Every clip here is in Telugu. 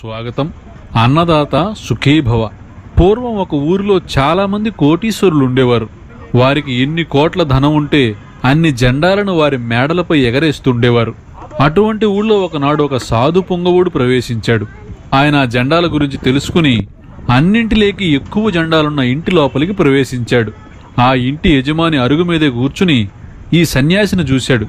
స్వాగతం. అన్నదాత సుఖీభవ. పూర్వం ఒక ఊరిలో చాలామంది కోటీశ్వరులు ఉండేవారు వారికి ఎన్ని కోట్ల ధనం ఉంటే అన్ని జెండాలను వారి మేడలపై ఎగరేస్తుండేవారు. అటువంటి ఊళ్ళో ఒకనాడు ఒక సాధు పొంగవుడు ప్రవేశించాడు. ఆయన ఆ జెండాల గురించి తెలుసుకుని అన్నింటిలోకి ఎక్కువ జెండాలున్న ఇంటి లోపలికి ప్రవేశించాడు. ఆ ఇంటి యజమాని అరుగు మీదే కూర్చుని ఈ సన్యాసిని చూశాడు.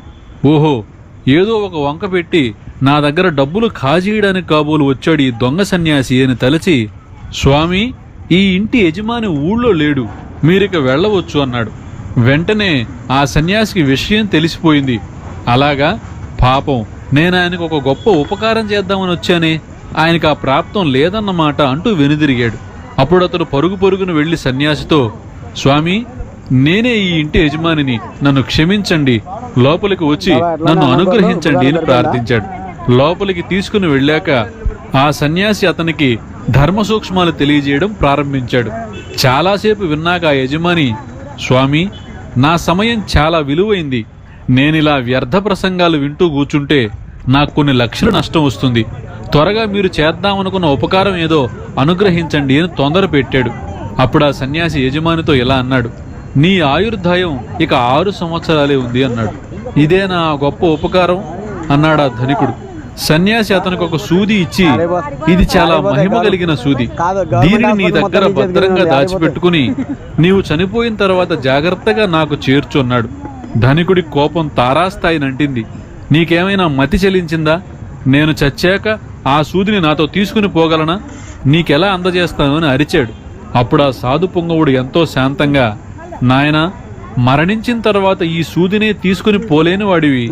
ఓహో ఏదో ఒక వంక పెట్టి నా దగ్గర డబ్బులు కాజేయడానికి కాబోలు వచ్చాడు ఈ దొంగ సన్యాసి అని తలచి స్వామి ఈ ఇంటి యజమాని ఊళ్ళో లేడు మీరిక వెళ్ళవచ్చు అన్నాడు. వెంటనే ఆ సన్యాసికి విషయం తెలిసిపోయింది. అలాగా? పాపం నేను ఆయనకు ఒక గొప్ప ఉపకారం చేద్దామని వచ్చానే ఆయనకు ఆ ప్రాప్తం లేదన్నమాట అంటూ వెనుదిరిగాడు. అప్పుడు అతడు పరుగు పరుగును వెళ్ళి సన్యాసితో స్వామి నేనే ఈ ఇంటి యజమానిని నన్ను క్షమించండి లోపలికి వచ్చి నన్ను అనుగ్రహించండి అని ప్రార్థించాడు. లోపలికి తీసుకుని వెళ్ళాక ఆ సన్యాసి అతనికి ధర్మ సూక్ష్మాలు తెలియజేయడం ప్రారంభించాడు. చాలాసేపు విన్నాక ఆ యజమాని స్వామి నా సమయం చాలా విలువైంది. నేనిలా వ్యర్థ ప్రసంగాలు వింటూ కూర్చుంటే నాకు కొన్ని లక్షలు నష్టం వస్తుంది. త్వరగా మీరు చేద్దామనుకున్న ఉపకారం ఏదో అనుగ్రహించండి అని తొందర పెట్టాడు. అప్పుడు ఆ సన్యాసి యజమానితో ఇలా అన్నాడు నీ ఆయుర్దాయం ఇక ఆరు సంవత్సరాలే ఉంది అన్నాడు. ఇదే నా గొప్ప ఉపకారం? అన్నాడు ఆ ధనికుడు. సన్యాసి అతనికి ఒక సూది ఇచ్చి ఇది చాలా మహిమ కలిగిన సూది. దీనిని నీ దగ్గర భద్రంగా దాచిపెట్టుకుని నీవు చనిపోయిన తర్వాత జాగ్రత్తగా నాకు చేర్చున్నాడు. ధనికుడి కోపం తారాస్థాయి నంటింది నీకేమైనా మతి చెలించిందా? నేను చచ్చాక ఆ సూదిని నాతో తీసుకుని పోగలనా? నీకెలా అందజేస్తాను అని అరిచాడు. అప్పుడు ఆ సాధు పొంగవుడు ఎంతో శాంతంగా నాయనా మరణించిన తర్వాత ఈ సూదినే తీసుకుని పోలేని వాడివి.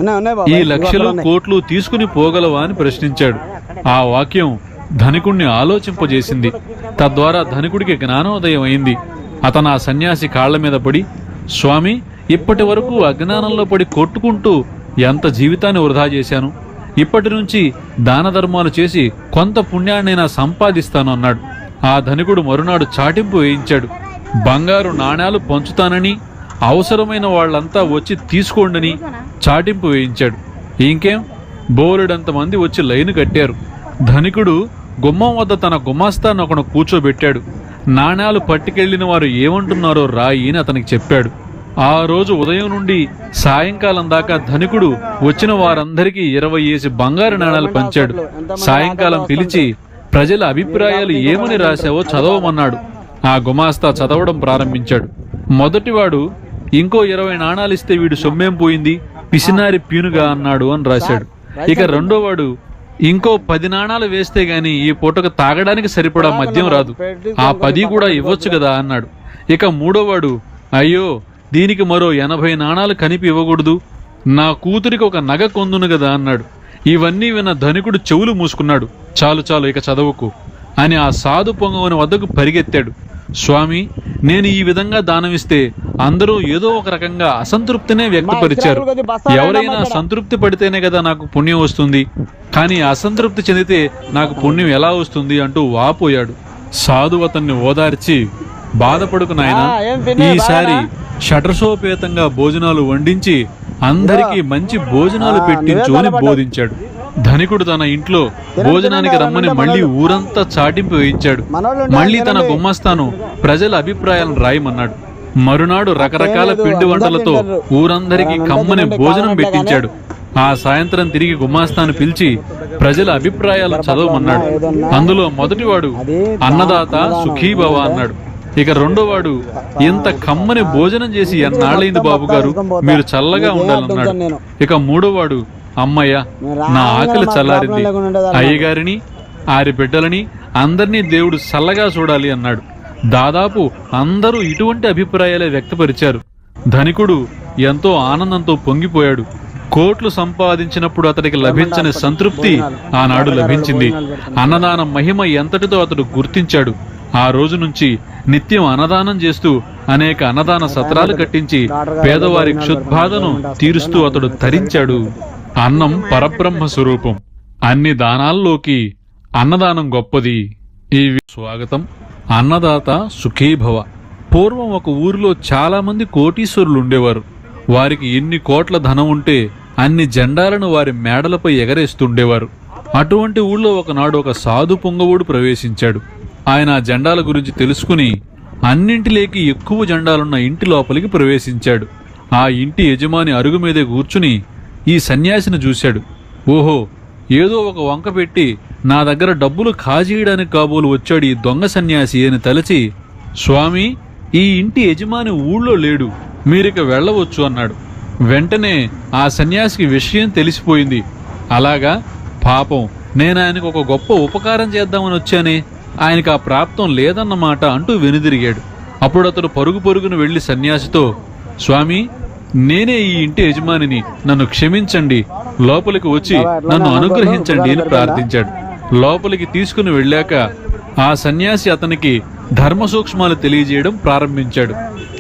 ఈ లక్షలు. కోట్లు తీసుకుని పోగలవా అని ప్రశ్నించాడు. ఆ వాక్యం ధనికుణ్ణి ఆలోచింపజేసింది. తద్వారా ధనికుడికి జ్ఞానోదయం అయింది. అతను ఆ సన్యాసి కాళ్ళ మీద పడి స్వామి ఇప్పటి వరకు అజ్ఞానంలో పడి కొట్టుకుంటూ ఎంత జీవితాన్ని వృధా చేశాను? ఇప్పటి నుంచి దాన ధర్మాలు చేసి కొంత పుణ్యాన్నైనా సంపాదిస్తాను అన్నాడు. ఆ ధనికుడు మరునాడు చాటింపు వేయించాడు. బంగారు నాణేలు పంచుతానని అవసరమైన వాళ్ళంతా వచ్చి తీసుకోండని చాటింపు వేయించాడు. ఇంకేం? బోలెడంత మంది వచ్చి లైన్ కట్టారు. ధనికుడు గుమ్మం వద్ద తన గుమాస్తాను ఒకను కూర్చోబెట్టాడు. నాణేలు పట్టుకెళ్ళిన వారు ఏమంటున్నారో రాయి అని అతనికి చెప్పాడు. ఆ రోజు ఉదయం నుండి సాయంకాలం దాకా ధనికుడు వచ్చిన వారందరికీ ఇరవై ఏసి బంగారు నాణాలు పంచాడు. సాయంకాలం పిలిచి ప్రజల అభిప్రాయాలు ఏమని రాశావో చదవమన్నాడు. ఆ గుమాస్తా చదవడం ప్రారంభించాడు. మొదటివాడు ఇంకో ఇరవై నాణాలు ఇస్తే వీడు సొమ్మేం పోయింది? పిసినారి పీనుగా అన్నాడు అని రాశాడు. ఇక రెండోవాడు ఇంకో పది నాణాలు వేస్తే గాని ఈ పూటకు తాగడానికి సరిపడా మద్యం రాదు. ఆ పది కూడా ఇవ్వొచ్చు కదా అన్నాడు. ఇక మూడోవాడు అయ్యో దీనికి మరో ఎనభై నాణాలు కనిపి ఇవ్వకూడదు. నా కూతురికి ఒక నగ కొందును కదా అన్నాడు. ఇవన్నీ విన్న ధనికుడు చెవులు మూసుకున్నాడు. చాలు చాలు ఇక చదవకు అని ఆ సాధు పొంగవని వద్దకు పరిగెత్తాడు. స్వామి నేను ఈ విధంగా దానమిస్తే అందరూ ఏదో ఒక రకంగా అసంతృప్తినే వ్యక్తపరిచారు. ఎవరైనా సంతృప్తి పడితేనే కదా నాకు పుణ్యం వస్తుంది. కానీ అసంతృప్తి చెందితే నాకు పుణ్యం ఎలా వస్తుంది అంటూ వాపోయాడు. సాధు అతన్ని ఓదార్చి బాధపడుకు నాయనా ఈసారి షటర్సోపేతంగా భోజనాలు వండించి అందరికీ మంచి భోజనాలు పెట్టించు అని. బోధించాడు. ధనికుడు తన ఇంట్లో భోజనానికి రమ్మని మళ్ళీ. ఊరంతా చాటింపు వేయించాడు. మళ్ళీ తన. గుమ్మస్తాను ప్రజల అభిప్రాయాలను రాయమన్నాడు. మరునాడు రకరకాల పిండి వంటలతో. ఊరందరికీ కమ్మని భోజనం పెట్టించాడు. ఆ సాయంత్రం తిరిగి గుమాస్తాను పిలిచి ప్రజల అభిప్రాయాలు చదవమన్నాడు. అందులో మొదటివాడు అన్నదాత సుఖీభవ అన్నాడు. ఇక రెండోవాడు ఇంత కమ్మని భోజనం చేసి ఎన్నాళ్ళైంది బాబు గారు? మీరు చల్లగా ఉండాలన్నాడు. ఇక మూడోవాడు అమ్మయ్య నా ఆకలి చల్లారింది. అయ్యగారిని ఆరి బిడ్డలని అందరినీ దేవుడు చల్లగా చూడాలి అన్నాడు. దాదాపు అందరూ ఇటువంటి అభిప్రాయాలే వ్యక్తపరిచారు. ధనికుడు ఎంతో ఆనందంతో పొంగిపోయాడు. కోట్లు సంపాదించినప్పుడు అతడికి లభించని సంతృప్తి ఆనాడు లభించింది. అన్నదానం మహిమ ఎంతటితో అతడు గుర్తించాడు. ఆ రోజు నుంచి నిత్యం అన్నదానం చేస్తూ అనేక అన్నదాన సత్రాలు కట్టించి పేదవారి క్షుద్బాధను తీరుస్తూ అతడు తరించాడు అన్నం పరబ్రహ్మ స్వరూపం. అన్ని దానాల్లోకి అన్నదానం గొప్పది. ఈ స్వాగతం. అన్నదాత సుఖీభవ. పూర్వం ఒక ఊరిలో చాలామంది కోటీశ్వరులు ఉండేవారు వారికి ఎన్ని కోట్ల ధనం ఉంటే అన్ని జెండాలను వారి మేడలపై ఎగరేస్తుండేవారు. అటువంటి ఊళ్ళో ఒకనాడు ఒక సాధు పొంగవుడు ప్రవేశించాడు. ఆయన ఆ జెండాల గురించి తెలుసుకుని అన్నింటిలేకి ఎక్కువ జెండాలున్న ఇంటి లోపలికి ప్రవేశించాడు. ఆ ఇంటి యజమాని అరుగు మీదే కూర్చుని ఈ సన్యాసిని చూశాడు. ఓహో ఏదో ఒక వంక పెట్టి నా దగ్గర డబ్బులు కాజేయడానికి కాబోలు వచ్చాడు ఈ దొంగ సన్యాసి అని తలచి స్వామి ఈ ఇంటి యజమాని ఊళ్ళో లేడు మీరిక వెళ్ళవచ్చు అన్నాడు. వెంటనే ఆ సన్యాసికి విషయం తెలిసిపోయింది. అలాగా? పాపం నేను ఆయనకు ఒక గొప్ప ఉపకారం చేద్దామని వచ్చానే ఆయనకు ఆ ప్రాప్తం లేదన్నమాట అంటూ వెనుదిరిగాడు. అప్పుడు అతడు పరుగు పరుగును వెళ్ళి సన్యాసితో స్వామి నేనే ఈ ఇంటి యజమానిని. నన్ను క్షమించండి. లోపలికి వచ్చి నన్ను అనుగ్రహించండి అని ప్రార్థించాడు. లోపలికి తీసుకుని వెళ్ళాక ఆ సన్యాసి అతనికి ధర్మ సూక్ష్మాలు తెలియజేయడం ప్రారంభించాడు.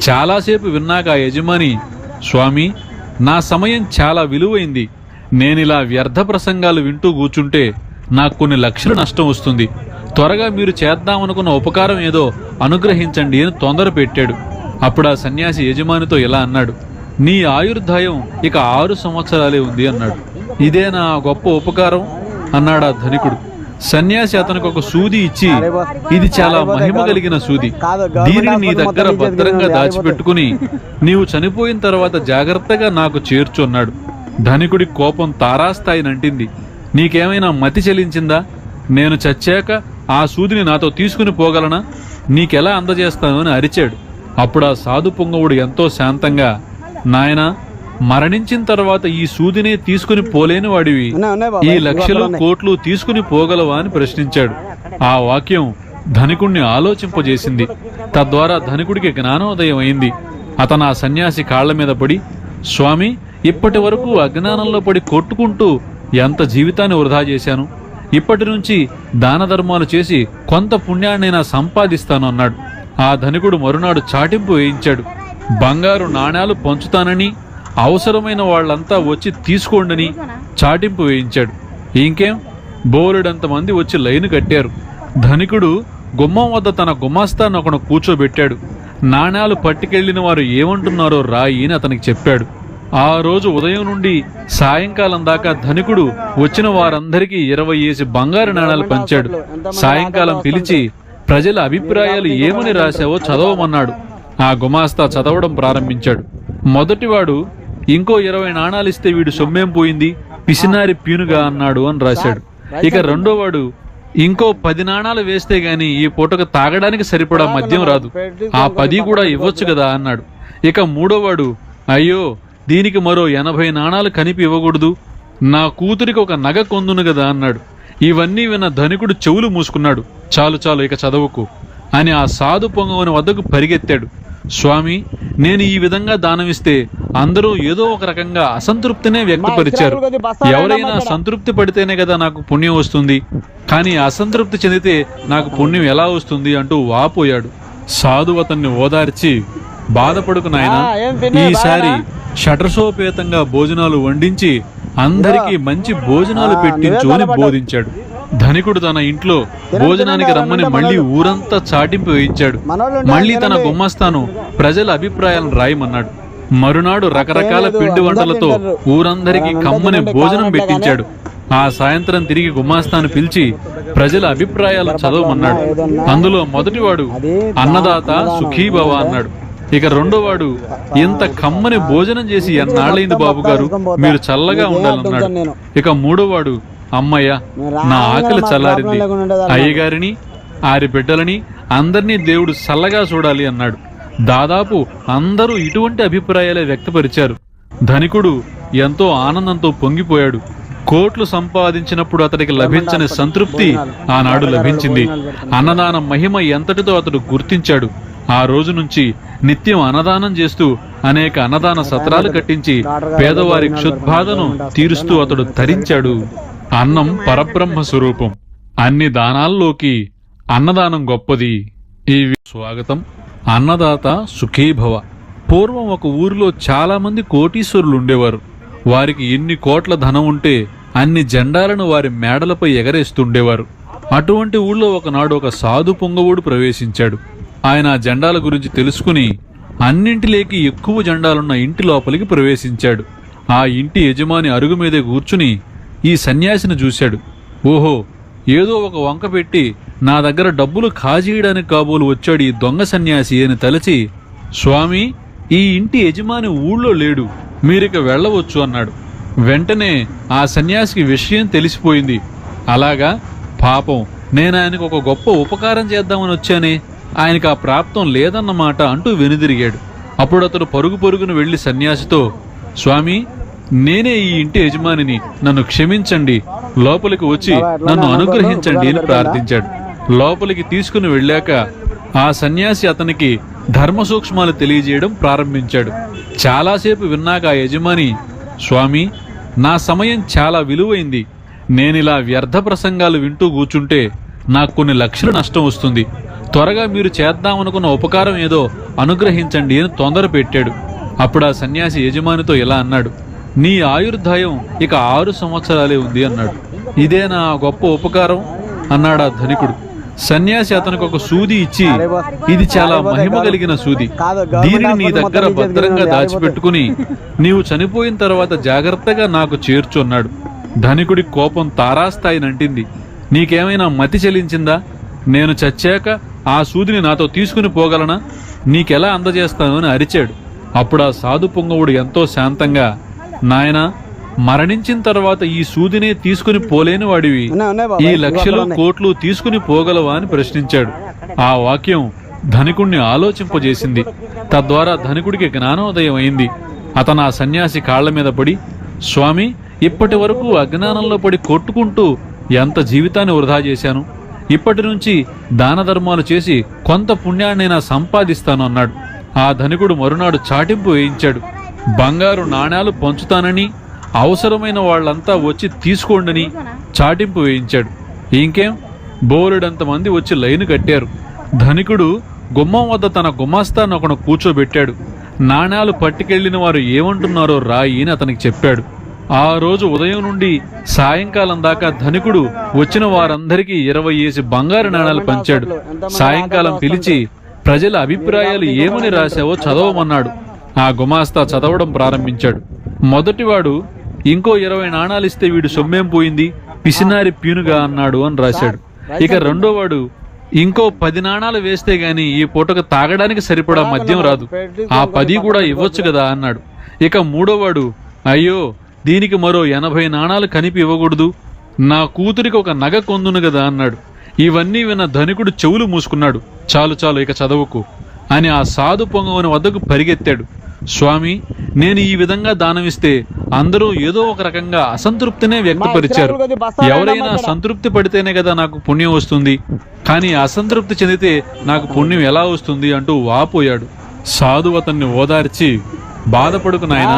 చాలాసేపు విన్నాక ఆ యజమాని స్వామి నా సమయం చాలా విలువైంది. నేనిలా వ్యర్థ ప్రసంగాలు వింటూ కూర్చుంటే నాకు కొన్ని లక్షల నష్టం వస్తుంది. త్వరగా మీరు చేద్దామనుకున్న ఉపకారం ఏదో అనుగ్రహించండి అని తొందర పెట్టాడు అప్పుడు ఆ సన్యాసి యజమానితో ఇలా అన్నాడు నీ ఆయుర్దాయం ఇక ఆరు సంవత్సరాలే ఉంది అన్నాడు. ఇదే నా గొప్ప ఉపకారం అన్నాడు ఆ ధనికుడు. సన్యాసి అతనికి ఒక సూది ఇచ్చి ఇది చాలా మహిమ కలిగిన సూది. దీనిని నీ దగ్గర భద్రంగా దాచిపెట్టుకుని నీవు చనిపోయిన తర్వాత జాగ్రత్తగా నాకు చేర్చున్నాడు ధనికుడి కోపం తారాస్థాయి నంటింది. నీకేమైనా మతి చెలించిందా? నేను చచ్చాక ఆ సూదిని నాతో తీసుకుని పోగలనా? నీకెలా అందజేస్తాను అని అరిచాడు. అప్పుడు ఆ సాధు పొంగవుడు ఎంతో శాంతంగా నాయనా మరణించిన తర్వాత ఈ సూదినే తీసుకుని పోలేని వాడివి. ఈ లక్షలు. కోట్లు తీసుకుని పోగలవా అని ప్రశ్నించాడు. ఆ వాక్యం ధనికుణ్ణి ఆలోచింపజేసింది. తద్వారా ధనికుడికి జ్ఞానోదయం అయింది. అతను ఆ సన్యాసి కాళ్ళ మీద పడి స్వామి ఇప్పటి వరకు అజ్ఞానంలో పడి కొట్టుకుంటూ ఎంత జీవితాన్ని వృధా చేశాను? ఇప్పటి నుంచి దాన ధర్మాలు చేసి కొంత పుణ్యాన్నైనా సంపాదిస్తాను అన్నాడు. ఆ ధనికుడు మరునాడు చాటింపు వేయించాడు. బంగారు నాణాలు పంచుతానని అవసరమైన వాళ్ళంతా వచ్చి తీసుకోండని చాటింపు వేయించాడు. ఇంకేం? బోలెడంత మంది వచ్చి లైన్ కట్టారు. ధనికుడు గుమ్మం వద్ద తన గుమాస్తాను ఒకను కూర్చోబెట్టాడు. నాణాలు పట్టుకెళ్ళిన వారు ఏమంటున్నారో రాయి అని అతనికి చెప్పాడు. ఆ రోజు ఉదయం నుండి సాయంకాలం దాకా ధనికుడు వచ్చిన వారందరికీ ఇరవై ఏసి బంగారు నాణాలు పంచాడు. సాయంకాలం పిలిచి ప్రజల అభిప్రాయాలు ఏమని రాశావో చదవమన్నాడు. ఆ గుమాస్తా చదవడం ప్రారంభించాడు. మొదటివాడు ఇంకో ఇరవై నాణాలు ఇస్తే వీడు సొమ్మేం పోయింది? పిసినారి పీనుగా అన్నాడు అని రాశాడు. ఇక రెండోవాడు ఇంకో పది నాణాలు వేస్తే గాని ఈ పూటకు తాగడానికి సరిపడా మద్యం రాదు. ఆ పది కూడా ఇవ్వొచ్చు కదా అన్నాడు. ఇక మూడోవాడు అయ్యో దీనికి మరో ఎనభై నాణాలు కనిపి ఇవ్వకూడదు. నా కూతురికి ఒక నగ కొందును కదా అన్నాడు. ఇవన్నీ విన్న ధనికుడు చెవులు మూసుకున్నాడు. చాలు చాలు ఇక చదవకు అని ఆ సాధు పొంగవని వద్దకు పరిగెత్తాడు. స్వామి నేను ఈ విధంగా దానమిస్తే అందరూ ఏదో ఒక రకంగా అసంతృప్తినే వ్యక్తపరిచారు. ఎవరైనా సంతృప్తి పడితేనే కదా నాకు పుణ్యం వస్తుంది. కానీ అసంతృప్తి చెందితే నాకు పుణ్యం ఎలా వస్తుంది అంటూ వాపోయాడు. సాధు అతన్ని ఓదార్చి బాధపడుకు నాయనా ఈసారి షటర్సోపేతంగా భోజనాలు వండించి అందరికీ మంచి భోజనాలు పెట్టించు అని. బోధించాడు. ధనికుడు తన ఇంట్లో భోజనానికి రమ్మని మళ్ళీ ఊరంతా చాటింపు వేయించాడు. మళ్ళీ తన. గుమ్మస్తాను ప్రజల అభిప్రాయాలను రాయమన్నాడు. మరునాడు రకరకాల పిండి వంటలతో. ఊరందరికీ కమ్మని భోజనం పెట్టించాడు. ఆ సాయంత్రం తిరిగి గుమాస్తాను పిలిచి ప్రజల అభిప్రాయాలు చదవమన్నాడు. అందులో మొదటివాడు అన్నదాత సుఖీభవ అన్నాడు. ఇక రెండోవాడు ఇంత కమ్మని భోజనం చేసి ఎన్నాళ్ళైంది బాబు గారు మీరు చల్లగా ఉండాలన్నాడు. ఇక మూడోవాడు అమ్మయ్య నా ఆకలి చల్లారింది. అయ్యగారిని ఆరి బిడ్డలని అందరినీ దేవుడు చల్లగా చూడాలి అన్నాడు. దాదాపు అందరూ ఇటువంటి అభిప్రాయాలే వ్యక్తపరిచారు. ధనికుడు ఎంతో ఆనందంతో పొంగిపోయాడు. కోట్లు సంపాదించినప్పుడు అతడికి లభించని సంతృప్తి ఆనాడు లభించింది. అన్నదానం మహిమ ఎంతటితో అతడు గుర్తించాడు. ఆ రోజు నుంచి నిత్యం అన్నదానం చేస్తూ అనేక అన్నదాన సత్రాలు కట్టించి పేదవారి క్షుద్బాధను తీరుస్తూ అతడు ధరించాడు. అన్నం పరబ్రహ్మ స్వరూపం. అన్ని దానాల్లోకి అన్నదానం గొప్పది. ఈ స్వాగతం. అన్నదాత సుఖీభవ. పూర్వం ఒక ఊరిలో చాలామంది కోటీశ్వరులు ఉండేవారు వారికి ఎన్ని కోట్ల ధనం ఉంటే అన్ని జెండాలను వారి మేడలపై ఎగరేస్తుండేవారు. అటువంటి ఊళ్ళో ఒకనాడు ఒక సాధు పొంగవుడు ప్రవేశించాడు. ఆయన ఆ జెండాల గురించి తెలుసుకుని అన్నింటిలోకి ఎక్కువ జెండాలున్న ఇంటి లోపలికి ప్రవేశించాడు. ఆ ఇంటి యజమాని అరుగు మీదే కూర్చుని ఈ సన్యాసిని చూశాడు. ఓహో ఏదో ఒక వంక పెట్టి నా దగ్గర డబ్బులు కాజేయడానికి కాబోలు వచ్చాడు ఈ దొంగ సన్యాసి అని తలచి స్వామి ఈ ఇంటి యజమాని ఊళ్ళో లేడు మీరిక వెళ్ళవచ్చు అన్నాడు. వెంటనే ఆ సన్యాసికి విషయం తెలిసిపోయింది. అలాగా? పాపం నేను ఆయనకు ఒక గొప్ప ఉపకారం చేద్దామని వచ్చానే ఆయనకు ఆ ప్రాప్తం లేదన్నమాట అంటూ వెనుదిరిగాడు. అప్పుడు అతడు పరుగు పరుగును వెళ్ళి సన్యాసితో స్వామి నేనే ఈ ఇంటి యజమానిని. నన్ను క్షమించండి. లోపలికి వచ్చి నన్ను అనుగ్రహించండి అని ప్రార్థించాడు. లోపలికి తీసుకుని వెళ్ళాక ఆ సన్యాసి అతనికి ధర్మ సూక్ష్మాలు తెలియజేయడం ప్రారంభించాడు. చాలాసేపు విన్నాక ఆ యజమాని స్వామి నా సమయం చాలా విలువైంది. నేనిలా వ్యర్థ ప్రసంగాలు వింటూ కూర్చుంటే నాకు కొన్ని లక్షలు నష్టం వస్తుంది. త్వరగా మీరు చేద్దామనుకున్న ఉపకారం ఏదో అనుగ్రహించండి అని తొందర పెట్టాడు అప్పుడు ఆ సన్యాసి యజమానితో ఇలా అన్నాడు నీ ఆయుర్దాయం ఇక ఆరు సంవత్సరాలే ఉంది అన్నాడు. ఇదే నా గొప్ప ఉపకారం అన్నాడు ఆ ధనికుడు. సన్యాసి అతనికి ఒక సూది ఇచ్చి ఇది చాలా మహిమ కలిగిన సూది. దీనిని నీ దగ్గర భద్రంగా దాచిపెట్టుకుని నీవు చనిపోయిన తర్వాత జాగ్రత్తగా నాకు చేర్చు అన్నాడు. ధనికుడి కోపం తారాస్థాయి నంటింది నీకేమైనా మతి చెలించిందా? నేను చచ్చాక ఆ సూదిని నాతో తీసుకుని పోగలనా? నీకెలా అందజేస్తాను అని అరిచాడు. అప్పుడు ఆ సాధు పొంగవుడు ఎంతో శాంతంగా నాయనా మరణించిన తర్వాత ఈ సూదినే తీసుకుని పోలేని వాడివి. ఈ లక్షలు. కోట్లు తీసుకుని పోగలవా అని ప్రశ్నించాడు. ఆ వాక్యం ధనికుణ్ణి ఆలోచింపజేసింది. తద్వారా ధనికుడికి జ్ఞానోదయం అయింది. అతను ఆ సన్యాసి కాళ్ళ మీద పడి స్వామి ఇప్పటి వరకు అజ్ఞానంలో పడి కొట్టుకుంటూ ఎంత జీవితాన్ని వృధా చేశాను? ఇప్పటి నుంచి దాన ధర్మాలు చేసి కొంత పుణ్యాన్నైనా సంపాదిస్తాను అన్నాడు. ఆ ధనికుడు మరునాడు చాటింపు వేయించాడు. బంగారు నాణ్యాలు పంచుతానని అవసరమైన వాళ్ళంతా వచ్చి తీసుకోండని చాటింపు వేయించాడు. ఇంకేం? బోలెడంత మంది వచ్చి లైన్ కట్టారు. ధనికుడు గుమ్మం వద్ద తన గుమాస్తాను ఒకను కూర్చోబెట్టాడు. నాణ్యాలు పట్టుకెళ్ళిన వారు ఏమంటున్నారో రాయి అని అతనికి చెప్పాడు. ఆ రోజు ఉదయం నుండి సాయంకాలం దాకా ధనికుడు వచ్చిన వారందరికీ ఇరవై ఏసి బంగారు నాణాలు పంచాడు. సాయంకాలం పిలిచి ప్రజల అభిప్రాయాలు ఏమని రాశావో చదవమన్నాడు. ఆ గుమాస్తా చదవడం ప్రారంభించాడు. మొదటివాడు ఇంకో ఇరవై నాణాలు ఇస్తే వీడు సొమ్మేం పోయింది? పిసినారి పీనుగా అన్నాడు అని రాశాడు. ఇక రెండోవాడు ఇంకో పది నాణాలు వేస్తే గాని ఈ పూటకు తాగడానికి సరిపడా మద్యం రాదు. ఆ పది కూడా ఇవ్వచ్చు కదా అన్నాడు. ఇక మూడోవాడు అయ్యో దీనికి మరో ఎనభై నాణాలు కనిపి ఇవ్వకూడదు. నా కూతురికి ఒక నగ కొందును కదా అన్నాడు. ఇవన్నీ విన్న ధనికుడు చెవులు మూసుకున్నాడు. చాలు చాలు ఇక చదవకు అని ఆ సాధు పొంగవని వద్దకు పరిగెత్తాడు. స్వామి నేను ఈ విధంగా దానమిస్తే అందరూ ఏదో ఒక రకంగా అసంతృప్తినే వ్యక్తపరిచారు. ఎవరైనా సంతృప్తి పడితేనే కదా నాకు పుణ్యం వస్తుంది. కానీ అసంతృప్తి చెందితే నాకు పుణ్యం ఎలా వస్తుంది అంటూ వాపోయాడు. సాధు అతన్ని ఓదార్చి బాధపడుకు నాయనా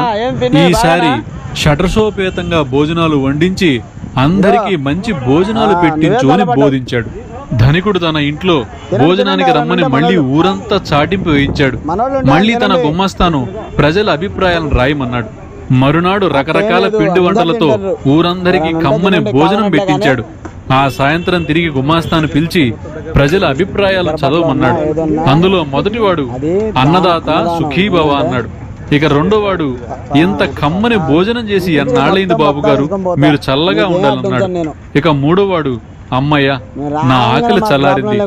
ఈసారి షటర్సోపేతంగా భోజనాలు వండించి అందరికీ మంచి భోజనాలు పెట్టించు అని. బోధించాడు. ధనికుడు తన ఇంట్లో భోజనానికి రమ్మని మళ్ళీ ఊరంతా చాటింపు వేయించాడు. మళ్ళీ తన గుమ్మస్తాను ప్రజల అభిప్రాయాలను రాయమన్నాడు. మరునాడు రకరకాల పిండి వంటలతో. ఊరందరికీ కమ్మని భోజనం పెట్టించాడు. ఆ సాయంత్రం తిరిగి గుమ్మాస్తాను పిలిచి ప్రజల అభిప్రాయాలు చదవమన్నాడు. అందులో మొదటివాడు అన్నదాత సుఖీభవ అన్నాడు. ఇక రెండోవాడు ఇంత కమ్మని భోజనం చేసి ఎన్నాళ్ళైంది బాబు గారు? మీరు చల్లగా ఉండాలన్నాడు. ఇక మూడోవాడు అమ్మయ్య నా ఆకలి చల్లారింది.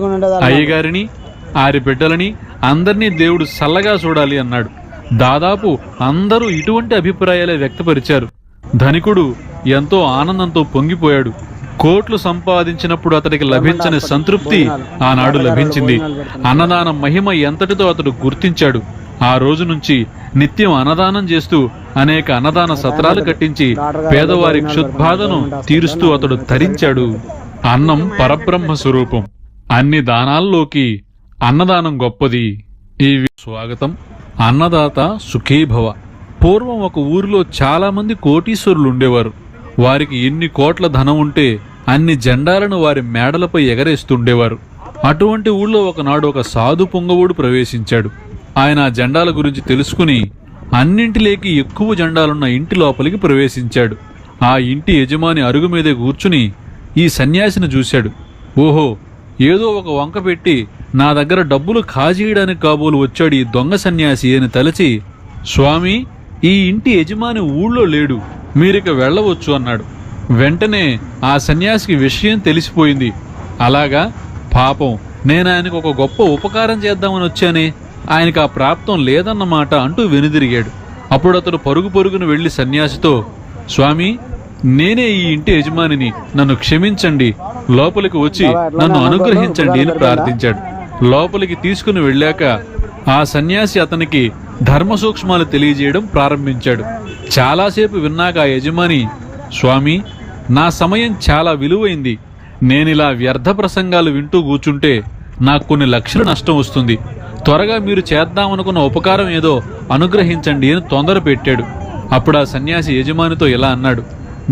అయ్యగారిని ఆరి బిడ్డలని అందరినీ దేవుడు చల్లగా చూడాలి అన్నాడు. దాదాపు అందరూ ఇటువంటి అభిప్రాయాలే వ్యక్తపరిచారు. ధనికుడు ఎంతో ఆనందంతో పొంగిపోయాడు. కోట్లు సంపాదించినప్పుడు అతడికి లభించని సంతృప్తి ఆనాడు లభించింది. అన్నదాన మహిమ ఎంతటితో అతడు గుర్తించాడు. ఆ రోజు నుంచి నిత్యం అన్నదానం చేస్తూ అనేక అన్నదాన సత్రాలు కట్టించి పేదవారి క్షుద్బాధను తీరుస్తూ అతడు తరించాడు అన్నం పరబ్రహ్మ స్వరూపం. అన్ని దానాల్లోకి అన్నదానం గొప్పది. ఈ స్వాగతం. అన్నదాత సుఖీభవ. పూర్వం ఒక ఊరిలో చాలా మంది కోటీశ్వరులు ఉండేవారు. వారికి ఎన్ని కోట్ల ధనం ఉంటే అన్ని జెండాలను వారి మేడలపై ఎగరేస్తుండేవారు. అటువంటి ఊళ్ళో ఒకనాడు ఒక సాధు పొంగవుడు ప్రవేశించాడు. ఆయన ఆ జెండాల గురించి తెలుసుకుని అన్నింటిలోకి ఎక్కువ జెండాలున్న ఇంటి లోపలికి ప్రవేశించాడు. ఆ ఇంటి యజమాని అరుగు మీదే కూర్చుని ఈ సన్యాసిని చూశాడు. ఓహో ఏదో ఒక వంక పెట్టి నా దగ్గర డబ్బులు కాజేయడానికి కాబోలు వచ్చాడు ఈ దొంగ సన్యాసి అని తలచి స్వామి ఈ ఇంటి యజమాని ఊళ్ళో లేడు మీరిక వెళ్ళవచ్చు అన్నాడు. వెంటనే ఆ సన్యాసికి విషయం తెలిసిపోయింది. అలాగా? పాపం నేను ఆయనకు ఒక గొప్ప ఉపకారం చేద్దామని వచ్చానే ఆయనకు ఆ ప్రాప్తం లేదన్నమాట అంటూ వెనుదిరిగాడు. అప్పుడు అతడు పరుగు పరుగున వెళ్ళి సన్యాసితో స్వామి నేనే ఈ ఇంటి యజమానిని. నన్ను క్షమించండి. లోపలికి వచ్చి నన్ను అనుగ్రహించండి అని ప్రార్థించాడు. లోపలికి తీసుకుని వెళ్ళాక ఆ సన్యాసి అతనికి ధర్మ సూక్ష్మాలు తెలియజేయడం ప్రారంభించాడు. చాలాసేపు విన్నాక ఆ యజమాని స్వామి నా సమయం చాలా విలువైంది. నేనిలా వ్యర్థ ప్రసంగాలు వింటూ కూర్చుంటే నాకు కొన్ని లక్షలు నష్టం వస్తుంది. త్వరగా మీరు చేద్దామనుకున్న ఉపకారం ఏదో అనుగ్రహించండి అని తొందర పెట్టాడు. అప్పుడు ఆ సన్యాసి యజమానితో ఇలా అన్నాడు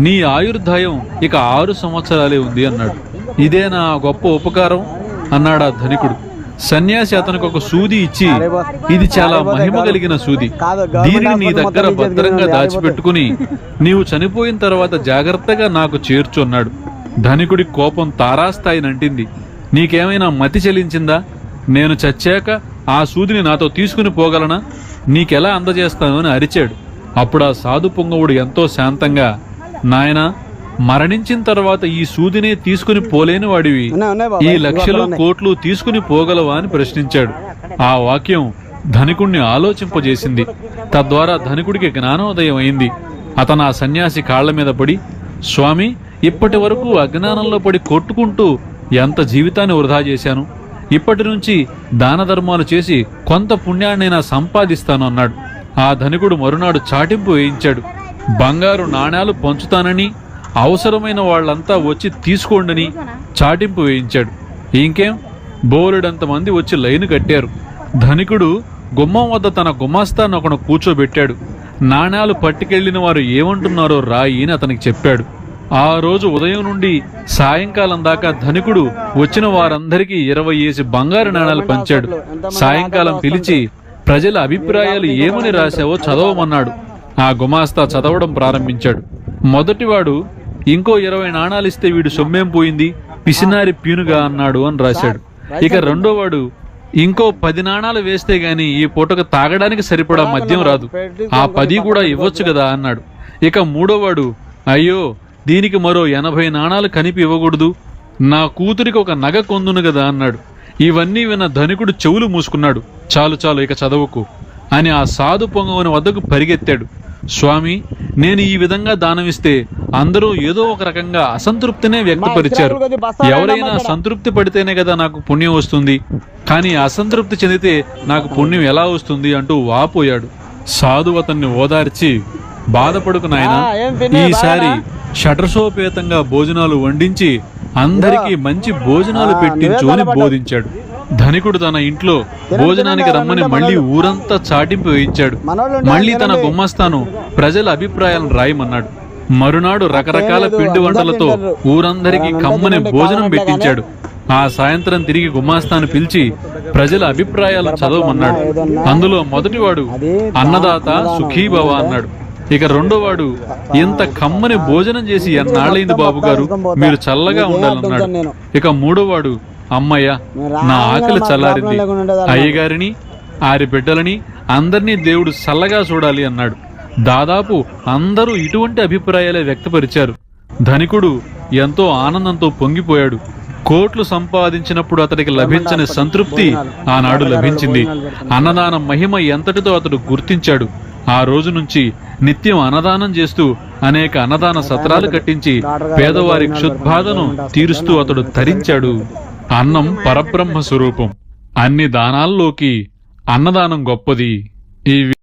నీ ఆయుర్దాయం ఇక ఆరు సంవత్సరాలే ఉంది అన్నాడు. ఇదే నా గొప్ప ఉపకారం? అన్నాడు ఆ ధనికుడు. సన్యాసి అతనికి ఒక సూది ఇచ్చి ఇది చాలా మహిమ కలిగిన సూది. దీనిని నీ దగ్గర భద్రంగా దాచిపెట్టుకుని నీవు చనిపోయిన తర్వాత జాగ్రత్తగా నాకు చేర్చున్నాడు ధనికుడి కోపం తారాస్థాయి నంటింది. నీకేమైనా మతి చెలించిందా? నేను చచ్చాక ఆ సూదిని నాతో తీసుకుని పోగలనా? నీకెలా అందజేస్తాను అని అరిచాడు. అప్పుడు ఆ సాధు పొంగవుడు ఎంతో శాంతంగా నాయనా మరణించిన తర్వాత ఈ సూదినే తీసుకుని పోలేని వాడివి. ఈ లక్షలు. కోట్లు తీసుకుని పోగలవా? అని ప్రశ్నించాడు. ఆ వాక్యం ధనికుణ్ణి ఆలోచింపజేసింది. తద్వారా ధనికుడికి జ్ఞానోదయం అయింది. అతను ఆ సన్యాసి కాళ్ళ మీద పడి స్వామి ఇప్పటి వరకు అజ్ఞానంలో పడి కొట్టుకుంటూ ఎంత జీవితాన్ని వృధా చేశాను? ఇప్పటి నుంచి దాన ధర్మాలు చేసి కొంత పుణ్యాన్నైనా సంపాదిస్తాను అన్నాడు. ఆ ధనికుడు మరునాడు చాటింపు వేయించాడు. బంగారు నాణేలు పంచుతానని అవసరమైన వాళ్ళంతా వచ్చి తీసుకోండని చాటింపు వేయించాడు. ఇంకేం? బోలెడంతమంది వచ్చి లైను కట్టారు. ధనికుడు గుమ్మం వద్ద తన గుమాస్తాను ఒకను కూర్చోబెట్టాడు. నాణేలు పట్టుకెళ్ళిన వారు ఏమంటున్నారో రాయి అని అతనికి చెప్పాడు. ఆ రోజు ఉదయం నుండి సాయంకాలం దాకా ధనికుడు వచ్చిన వారందరికీ ఇరవై ఏసి బంగారు నాణాలు పంచాడు. సాయంకాలం పిలిచి ప్రజల అభిప్రాయాలు ఏమని రాశావో చదవమన్నాడు. ఆ గుమాస్తా చదవడం ప్రారంభించాడు. మొదటివాడు ఇంకో ఇరవై నాణాలు ఇస్తే వీడు సొమ్మేం పోయింది? పిసినారి పీనుగా అన్నాడు అని రాశాడు. ఇక రెండోవాడు ఇంకో పది నాణాలు వేస్తే గాని ఈ పూటకు తాగడానికి సరిపడా మద్యం రాదు. ఆ పది కూడా ఇవ్వొచ్చు కదా అన్నాడు. ఇక మూడోవాడు అయ్యో దీనికి మరో ఎనభై నాణాలు కనిపి ఇవ్వకూడదు. నా కూతురికి ఒక నగ కొందును కదా అన్నాడు. ఇవన్నీ విన్న ధనికుడు చెవులు మూసుకున్నాడు. చాలు చాలు ఇక చదవకు అని ఆ సాధు పొంగవని వద్దకు పరిగెత్తాడు. స్వామి నేను ఈ విధంగా దానమిస్తే అందరూ ఏదో ఒక రకంగా అసంతృప్తినే వ్యక్తపరిచారు. ఎవరైనా సంతృప్తి పడితేనే కదా నాకు పుణ్యం వస్తుంది. కానీ అసంతృప్తి చెందితే నాకు పుణ్యం ఎలా వస్తుంది అంటూ వాపోయాడు. సాధు అతన్ని ఓదార్చి బాధపడుకు నాయనా ఈసారి షటర్సోపేతంగా భోజనాలు వండించి అందరికీ మంచి భోజనాలు పెట్టించు అని. బోధించాడు. ధనికుడు తన ఇంట్లో భోజనానికి రమ్మని మళ్ళీ. ఊరంతా చాటింపు వేయించాడు. మళ్ళీ తన. గుమ్మస్తాను ప్రజల అభిప్రాయాలను రాయమన్నాడు. మరునాడు రకరకాల పిండి వంటలతో. ఊరందరికీ కమ్మని భోజనం పెట్టించాడు. ఆ సాయంత్రం తిరిగి గుమాస్తాను పిలిచి ప్రజల అభిప్రాయాలు చదవమన్నాడు. అందులో మొదటివాడు అన్నదాత సుఖీభవ అన్నాడు. ఇక రెండోవాడు ఇంత కమ్మని భోజనం చేసి ఎన్నాళ్ళైంది బాబు గారు? మీరు చల్లగా ఉండాలన్నాడు. ఇక మూడోవాడు అమ్మయ్య నా ఆకలి చల్లారింది. అయ్యగారిని ఆరి బిడ్డలని అందరినీ దేవుడు చల్లగా చూడాలి అన్నాడు. దాదాపు అందరూ ఇటువంటి అభిప్రాయాలే వ్యక్తపరిచారు. ధనికుడు ఎంతో ఆనందంతో పొంగిపోయాడు. కోట్లు సంపాదించినప్పుడు అతడికి లభించని సంతృప్తి ఆనాడు లభించింది. అన్నదానం మహిమ ఎంతటితో అతడు గుర్తించాడు. ఆ రోజు నుంచి నిత్యం అన్నదానం చేస్తూ అనేక అన్నదాన సత్రాలు కట్టించి పేదవారి క్షుద్బాధను తీరుస్తూ అతడు తరించాడు. అన్నం పరబ్రహ్మ స్వరూపం అన్ని దానాల్లోకి అన్నదానం గొప్పది. ఈ